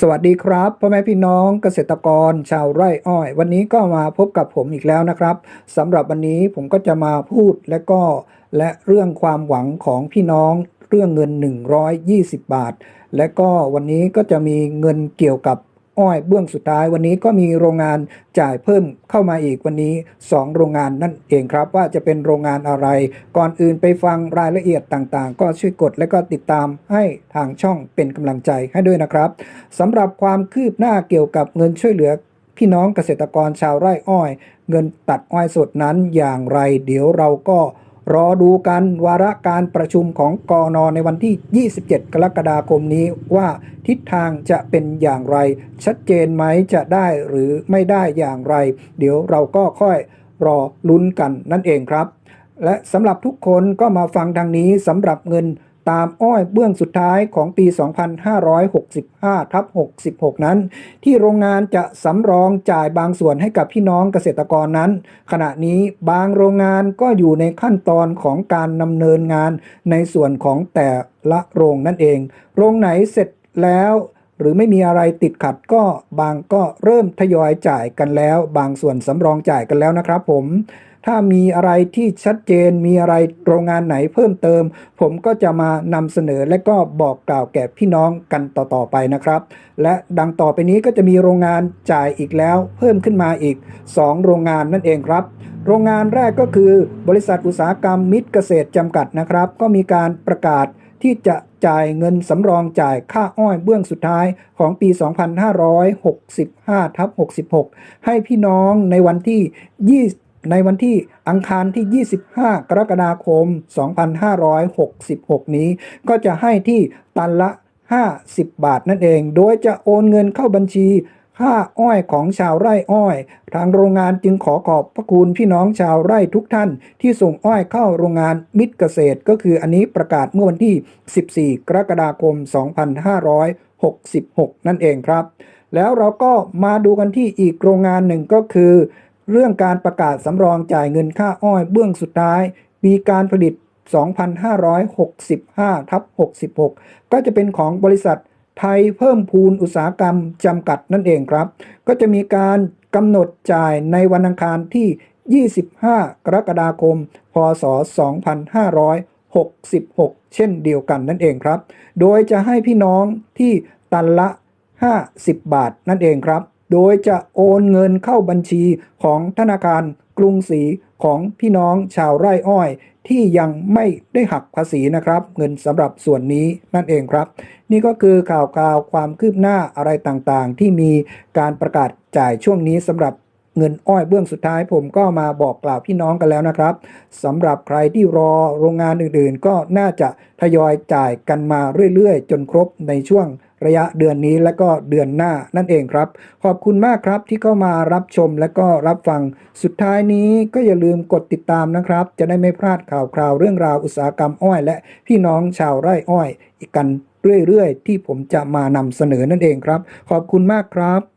สวัสดีครับพ่อแม่พี่น้องเกษตรกรชาวไร่อ้อย วันนี้ก็มาพบกับผมอีกแล้วนะครับสำหรับวันนี้ผมก็จะมาพูดและก็และเรื่องความหวังของพี่น้องเรื่องเงิน 120 บาท และก็วันนี้ก็จะมีเงินเกี่ยวกับ อ้อยเบื้องสุดท้าย วันนี้ก็มีโรงงานจ่ายเพิ่มเข้ามาอีกวันนี้ 2 โรงงานนั่นเองครับว่าจะเป็นโรงงานอะไร ก่อนอื่นไปฟังรายละเอียดต่างๆ ก็ช่วยกดและก็ติดตามให้ทางช่องเป็นกำลังใจให้ด้วยนะครับสำหรับความคืบหน้าเกี่ยวกับเงินช่วยเหลือพี่น้องเกษตรกรชาวไร่อ้อย เงินตัดอ้อยสดนั้นอย่างไร เดี๋ยวเราก็ รอดูกันวาระการประชุมของกอนในวันที่ 27 กรกฎาคมนี้ว่าทิศทางจะเป็นอย่างไร ชัดเจนไหมจะได้หรือไม่ได้อย่างไร เดี๋ยวเราก็ค่อยรอลุ้นกันนั่นเองครับ และสำหรับทุกคนก็มาฟังทางนี้สำหรับเงิน ตามอ้อยเบื้องสุดท้ายของปี 2565ทับ66 นั้น ที่โรงงานจะสำรองจ่ายบางส่วนให้กับพี่น้องเกษตรกรนั้น ขณะนี้บางโรงงานก็อยู่ในขั้นตอนของการดำเนินงานในส่วนของแต่ละโรงนั่นเอง โรงไหนเสร็จแล้วหรือไม่มีอะไรติดขัดก็บางก็เริ่มทยอยจ่ายกันแล้ว บางส่วนสำรองจ่ายกันแล้วนะครับผม ถ้ามีอะไรที่ชัดเจนมีอะไรโรงงานไหนเพิ่มเติม ผมก็จะมานำเสนอและก็บอกกล่าวแก่พี่น้องกันต่อๆไปนะครับ และดังต่อไปนี้ก็จะมีโรงงานจ่ายอีกแล้ว เพิ่มขึ้นมาอีก 2 โรงงานนั่นเองครับ โรงงานแรกก็คือบริษัทอุตสาหกรรมมิตรเกษตรจำกัดนะครับ ก็มีการประกาศที่จะจ่ายเงินสำรองจ่ายค่าอ้อยเบื้องสุดท้ายของปี 2565ทับ66 ให้พี่น้องในวันที่20 ในวันที่อังคารที่ 25 กรกฎาคม 2566 นี้ ก็จะให้ที่ตันละ 50 บาทนั่นเอง โดยจะโอนเงินเข้าบัญชีค่าอ้อยของชาวไร่อ้อย ทางโรงงานจึงขอขอบพระคุณพี่น้องชาวไร่ทุกท่าน ที่ส่งอ้อยเข้าโรงงานมิตรเกษตร ก็คืออันนี้ประกาศเมื่อวันที่ 14 กรกฎาคม 2566 นั่นเองครับ แล้วเราก็มาดูกันที่อีกโรงงานหนึ่งก็คือ เรื่องการประกาศสำรองจ่ายเงินค่าอ้อยเบื้องสุดท้าย ปีการผลิต 2565ทับ66 ก็จะเป็นของบริษัทไทยเพิ่มพูนอุตสาหกรรมจำกัดนั่นเองครับ ก็จะมีการกำหนดจ่ายในวันอังคารที่ 25 กรกฎาคม พศ 2566 เช่นเดียวกันนั่นเองครับ โดยจะให้พี่น้องที่ตันละ 50 บาทนั่นเองครับ โดยจะโอนเงินเข้าบัญชีของธนาคารกรุงศรีของพี่น้องชาวไร่อ้อย ที่ยังไม่ได้หักภาษีนะครับ เงินสำหรับส่วนนี้นั่นเองครับ นี่ก็คือข่าวกาวความคืบหน้าอะไรต่างๆ ที่มีการประกาศจ่ายช่วงนี้สำหรับ เงินอ้อยเบื้องสุดท้ายผมก็มาบอกกล่าวพี่น้องกันแล้วนะครับสำหรับใครที่รอโรงงานอื่นๆ ก็น่าจะทยอยจ่ายกันมาเรื่อยๆ จนครบในช่วงระยะเดือนนี้และก็เดือนหน้านั่นเองครับ ขอบคุณมากครับที่เข้ามารับชมและก็รับฟัง สุดท้ายนี้ก็อย่าลืมกดติดตามนะครับ จะได้ไม่พลาดข่าวคราวเรื่องราวอุตสาหกรรมอ้อย และพี่น้องชาวไร่อ้อย อีกกันเรื่อยๆ ที่ผมจะมานำเสนอนั่นเองครับ ขอบคุณมากครับ